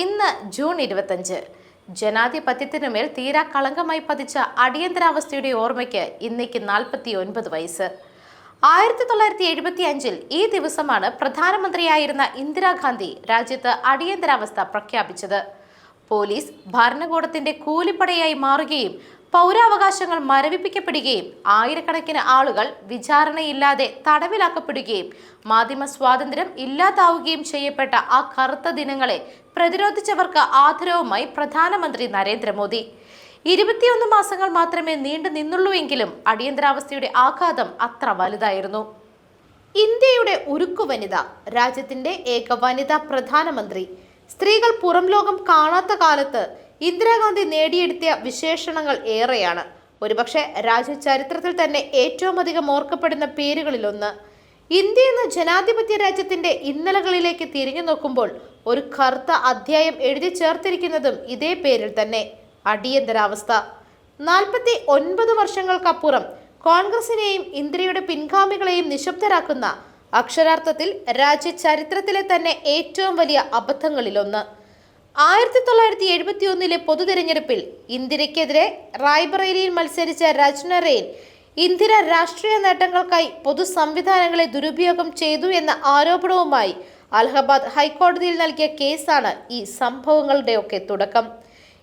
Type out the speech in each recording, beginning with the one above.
ഇന്ന് ജൂൺ ഇരുപത്തഞ്ച്. ജനാധിപത്യത്തിനുമേൽ തീരാ കളങ്കമായി പതിച്ച അടിയന്തരാവസ്ഥയുടെ ഓർമ്മയ്ക്ക് ഇന്നേക്ക് നാൽപ്പത്തി ഒൻപത് വയസ്സ്. ആയിരത്തി തൊള്ളായിരത്തി എഴുപത്തി അഞ്ചിൽ ഈ ദിവസമാണ് പ്രധാനമന്ത്രിയായിരുന്ന ഇന്ദിരാഗാന്ധി രാജ്യത്ത് അടിയന്തരാവസ്ഥ പ്രഖ്യാപിച്ചത്. പോലീസ് ഭരണകൂടത്തിന്റെ കൂലിപ്പടയായി മാറുകയും പൗരാവകാശങ്ങൾ മരവിപ്പിക്കപ്പെടുകയും ആയിരക്കണക്കിന് ആളുകൾ വിചാരണയില്ലാതെ തടവിലാക്കപ്പെടുകയും മാധ്യമ സ്വാതന്ത്ര്യം ഇല്ലാതാവുകയും ചെയ്യപ്പെട്ട ആ കറുത്ത ദിനങ്ങളെ പ്രതിരോധിച്ചവർക്ക് ആദരവുമായി പ്രധാനമന്ത്രി നരേന്ദ്രമോദി. ഇരുപത്തിയൊന്ന് മാസങ്ങൾ മാത്രമേ നീണ്ടു നിന്നുള്ളൂവെങ്കിലും അടിയന്തരാവസ്ഥയുടെ ആഘാതം അത്ര വലുതായിരുന്നു. ഇന്ത്യയുടെ ഉരുക്കു വനിത രാജ്യത്തിന്റെ ഏക വനിതാ പ്രധാനമന്ത്രി. സ്ത്രീകൾ പുറം ലോകം കാണാത്ത കാലത്ത് ഇന്ദിരാഗാന്ധി നേടിയെടുത്തിയ വിശേഷണങ്ങൾ ഏറെയാണ്. ഒരുപക്ഷെ രാജ്യ ചരിത്രത്തിൽ തന്നെ ഏറ്റവും അധികം ഓർക്കപ്പെടുന്ന പേരുകളിലൊന്ന്. ഇന്ത്യ എന്ന ജനാധിപത്യ രാജ്യത്തിന്റെ ഇന്നലകളിലേക്ക് തിരിഞ്ഞു നോക്കുമ്പോൾ ഒരു കറുത്ത അധ്യായം എഴുതി ചേർത്തിരിക്കുന്നതും ഇതേ പേരിൽ തന്നെ. അടിയന്തരാവസ്ഥ. നാൽപ്പത്തി ഒൻപത് വർഷങ്ങൾക്കപ്പുറം കോൺഗ്രസിനെയും ഇന്ദിരയുടെ പിൻഗാമികളെയും നിശബ്ദരാക്കുന്ന അക്ഷരാർത്ഥത്തിൽ രാജ്യ ചരിത്രത്തിലെ തന്നെ ഏറ്റവും വലിയ അബദ്ധങ്ങളിലൊന്ന്. ആയിരത്തി തൊള്ളായിരത്തി എഴുപത്തി ഒന്നിലെ പൊതു തെരഞ്ഞെടുപ്പിൽ ഇന്ദിരയ്ക്കെതിരെ റായ്ബറേലിയിൽ മത്സരിച്ച രചന റെയിൽ ഇന്ദിര രാഷ്ട്രീയ നേട്ടങ്ങൾക്കായി പൊതു സംവിധാനങ്ങളെ ദുരുപയോഗം ചെയ്തു എന്ന ആരോപണവുമായി അലഹബാദ് ഹൈക്കോടതിയിൽ നൽകിയ കേസാണ് ഈ സംഭവങ്ങളുടെയൊക്കെ തുടക്കം.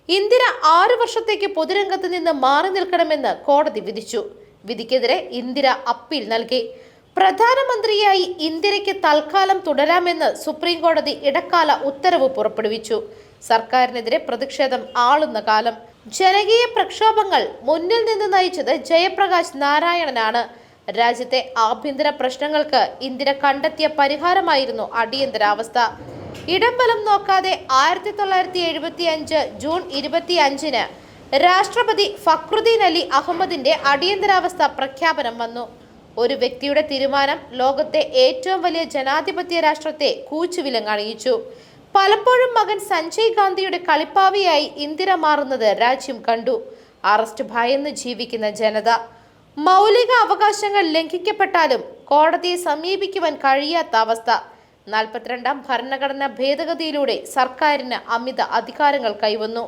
ഇന്ദിര ആറു വർഷത്തേക്ക് പൊതുരംഗത്ത് നിന്ന് മാറി നിൽക്കണമെന്ന് കോടതി വിധിച്ചു. വിധിക്കെതിരെ ഇന്ദിര അപ്പീൽ നൽകി. പ്രധാനമന്ത്രിയായി ഇന്ദിരയ്ക്ക് തൽക്കാലം തുടരാമെന്ന് സുപ്രീം കോടതി ഇടക്കാല ഉത്തരവ് പുറപ്പെടുവിച്ചു. സർക്കാരിനെതിരെ പ്രതിഷേധം ആളുന്ന കാലം. ജനകീയ പ്രക്ഷോഭങ്ങൾ മുന്നിൽ നിന്ന് നയിച്ചത് ജയപ്രകാശ് നാരായണനാണ്. രാജ്യത്തെ ആഭ്യന്തര പ്രശ്നങ്ങൾക്ക് ഇന്ദിര കണ്ടെത്തിയ പരിഹാരമായിരുന്നു അടിയന്തരാവസ്ഥ. ഇടംബലം നോക്കാതെ ആയിരത്തി തൊള്ളായിരത്തി എഴുപത്തി അഞ്ച് ജൂൺ ഇരുപത്തി അഞ്ചിന് രാഷ്ട്രപതി ഫക്രുദ്ദീൻ അലി അഹമ്മദിന്റെ അടിയന്തരാവസ്ഥ പ്രഖ്യാപനം വന്നു. ഒരു വ്യക്തിയുടെ തീരുമാനം ലോകത്തെ ഏറ്റവും വലിയ ജനാധിപത്യ രാഷ്ട്രത്തെ കൂച്ചുവിലങ്ങണിയിച്ചു പലപ്പോഴും മകൻ സഞ്ജയ് ഗാന്ധിയുടെ കളിപ്പാവിയായി ഇന്ദിര മാറുന്നത് രാജ്യം കണ്ടു. അറസ്റ്റ് ഭയന്ന് ജീവിക്കുന്ന ജനത. മൗലിക അവകാശങ്ങൾ ലംഘിക്കപ്പെട്ടാലും കോടതിയെ സമീപിക്കുവാൻ കഴിയാത്ത അവസ്ഥ. നാൽപ്പത്തിരണ്ടാം ഭരണഘടനാ ഭേദഗതിയിലൂടെ സർക്കാരിന് അമിത അധികാരങ്ങൾ കൈവന്നു.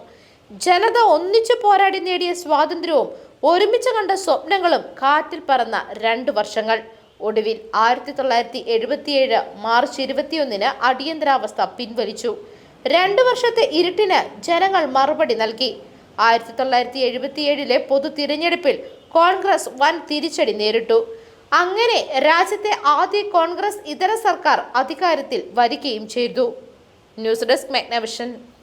ജനത ഒന്നിച്ചു പോരാടി നേടിയ സ്വാതന്ത്ര്യവും ഒരുമിച്ച് കണ്ട സ്വപ്നങ്ങളും കാറ്റിൽ പറന്ന രണ്ടു വർഷങ്ങൾ. ഒടുവിൽ ആയിരത്തി തൊള്ളായിരത്തി എഴുപത്തിയേഴ് മാർച്ച് ഇരുപത്തിയൊന്നിന് അടിയന്തരാവസ്ഥ പിൻവലിച്ചു. രണ്ടു വർഷത്തെ ഇരുട്ടിന് ജനങ്ങൾ മറുപടി നൽകി. ആയിരത്തി തൊള്ളായിരത്തി എഴുപത്തിയേഴിലെ പൊതു തിരഞ്ഞെടുപ്പിൽ കോൺഗ്രസ് വൻ തിരിച്ചടി നേരിട്ടു. അങ്ങനെ രാജ്യത്തെ ആദ്യ കോൺഗ്രസ് ഇതര സർക്കാർ അധികാരത്തിൽ വരികയും ചെയ്തു. News desk മെഗ്നവിഷൻ.